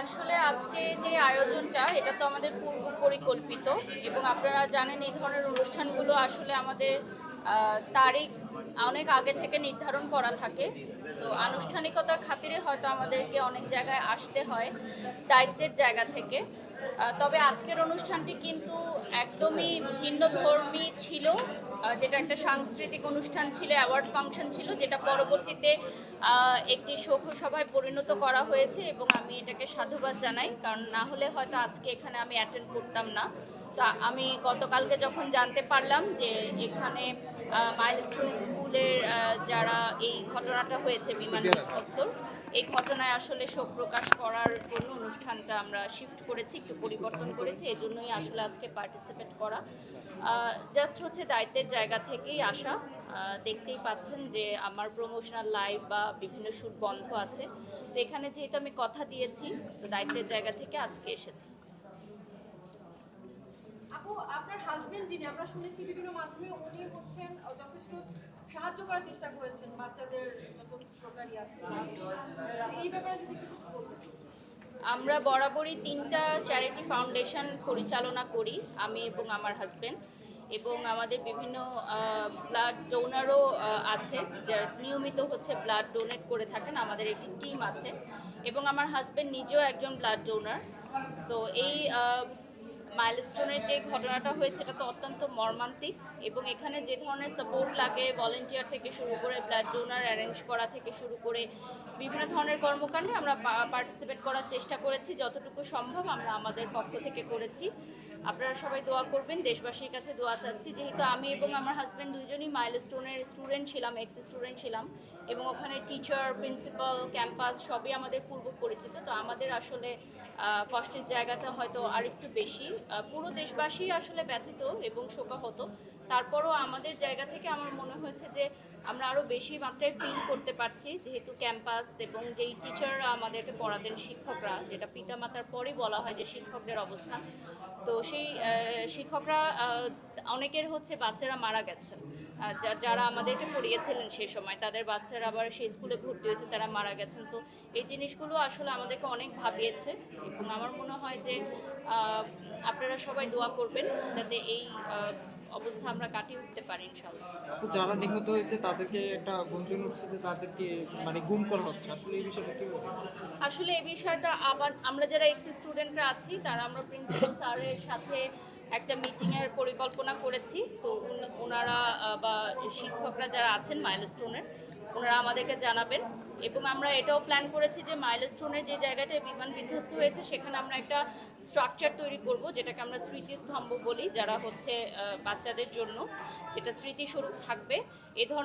আসলে আজকে যে আয়োজনটা, এটা তো আমাদের পূর্ব পরিকল্পিত এবং আপনারা জানেন এই ধরনের অনুষ্ঠানগুলো আসলে আমাদের তারিখ অনেক আগে থেকে নির্ধারণ করা থাকে। তো আনুষ্ঠানিকতার খাতিরে হয়তো আমাদেরকে অনেক জায়গায় আসতে হয়, দায়িত্বের জায়গা থেকে। তবে আজকের অনুষ্ঠানটি কিন্তু একদমই ভিন্ন ধর্মী ছিল। যেটা একটা সাংস্কৃতিক অনুষ্ঠান ছিল অ্যাওয়ার্ড ফাংশন ছিল, যেটা পরবর্তীতে একটি শোক সভায় পরিণত করা হয়েছে এবং আমি এটাকে সাধুবাদ জানাই। কারণ না হলে হয়তো আজকে এখানে আমি অ্যাটেন্ড করতাম না। তো আমি গতকালকে যখন জানতে পারলাম যে এখানে মাইলস্টোন স্কুলের যারা এই ঘটনাটা হয়েছে বিমান বিধ্বস্তর এই ঘটনায় আসলে শোক প্রকাশ করার জন্য অনুষ্ঠানটা আমরা শিফট করেছি একটু পরিবর্তন করেছি এই জন্যই আসলে আজকে পার্টিসিপেট করা। জাস্ট হচ্ছে দায়িত্বের জায়গা থেকেই আসা। দেখতেই পাচ্ছেন যে আমার প্রমোশনাল লাইভ বা বিভিন্ন শ্যুট বন্ধ আছে। তো এখানে যেহেতু আমি কথা দিয়েছি তো দায়িত্বের জায়গা থেকে আজকে এসেছি আপু আপনার হাজবেন্ড যিনি, আমরা শুনেছি বিভিন্ন মাধ্যমে উনি হচ্ছেন যথেষ্ট সাহায্য করার চেষ্টা করেছেন বাচ্চাদের এই ব্যাপারে যদি কিছু আমরা বরাবরই তিনটা চ্যারিটি ফাউন্ডেশন পরিচালনা করি, আমি এবং আমার হাজব্যান্ড এবং আমাদের বিভিন্ন ব্লাড ডোনারও আছে, যারা নিয়মিত হচ্ছে ব্লাড ডোনেট করে থাকেন, আমাদের একটি টিম আছে, এবং আমার হাজব্যান্ড নিজেও একজন ব্লাড ডোনার। সো এই মাইলস্টোনের যে ঘটনাটা হয়েছে এটা তো অত্যন্ত মর্মান্তিক এবং এখানে যে ধরনের সাপোর্ট লাগে ভলেন্টিয়ার থেকে শুরু করে ব্লাড ডোনার অ্যারেঞ্জ করা থেকে শুরু করে বিভিন্ন ধরনের কর্মকাণ্ডে আমরা পার্টিসিপেট করার চেষ্টা করেছি। যতটুকু সম্ভব আমরা আমাদের পক্ষ থেকে করেছি। আপনারা সবাই দোয়া করবেন, দেশবাসীর কাছে দোয়া চাচ্ছি। যেহেতু আমি এবং আমার হাজব্যান্ড দুইজনই মাইলস্টোনের স্টুডেন্ট ছিলাম এক্স স্টুডেন্ট ছিলাম এবং ওখানে টিচার প্রিন্সিপাল ক্যাম্পাস সবই আমাদের পূর্ব পরিচিত। তো আমাদের আসলে কষ্টের জায়গাটা হয়তো আরেকটু বেশি। পুরো দেশবাসী আসলে ব্যথিত এবং শোকাহত। তারপরও আমাদের জায়গা থেকে আমার মনে হয়েছে যে আমরা আরও বেশি মাত্রায় ফিল করতে পারছি, যেহেতু ক্যাম্পাস এবং যেই টিচাররা আমাদেরকে পড়াতেন শিক্ষকরা, যেটা পিতামাতার পরেই বলা হয় যে শিক্ষকদের অবস্থান, তো সেই শিক্ষকরা অনেকের হচ্ছে বাচ্চারা মারা গেছেন। যারা আমাদেরকে পড়িয়েছিলেন সেই সময়, তাদের বাচ্চারা আবার সেই স্কুলে ভর্তি হয়েছে, তারা মারা গেছেন। তো এই জিনিসগুলো আসলে আমাদেরকে অনেক ভাবিয়েছে এবং আমার মনে হয় যে আপনারা সবাই দোয়া করবেন যাতে এই অবস্থা আমরা কাটিয়ে উঠতে পারি ইনশাল্লাহ যারা নিহত হয়েছে তাদেরকে একটা গুঞ্জন উঠছে যে তাদেরকে মানে গুম করা হচ্ছে। আসলে এই বিষয়টা কি আসলে এই বিষয়টা আবার আমরা যারা এক্স স্টুডেন্টরা আছি তারা আমরা প্রিন্সিপাল স্যারের সাথে একটা মিটিংয়ের পরিকল্পনা করেছি। তো ওনারা বা শিক্ষকরা যারা আছেন মাইলস্টোনের ওনারা আমাদেরকে জানাবেন। এবং আমরা এটাও প্ল্যান করেছি যে মাইলস্টোনের যে জায়গাটায় বিমান বিধ্বস্ত হয়েছে, সেখানে আমরা একটা স্ট্রাকচার তৈরি করব, যেটাকে আমরা স্মৃতিস্তম্ভ বলি, যারা হচ্ছে বাচ্চাদের জন্য সেটা স্মৃতিস্বরূপ থাকবে। এ ধরনের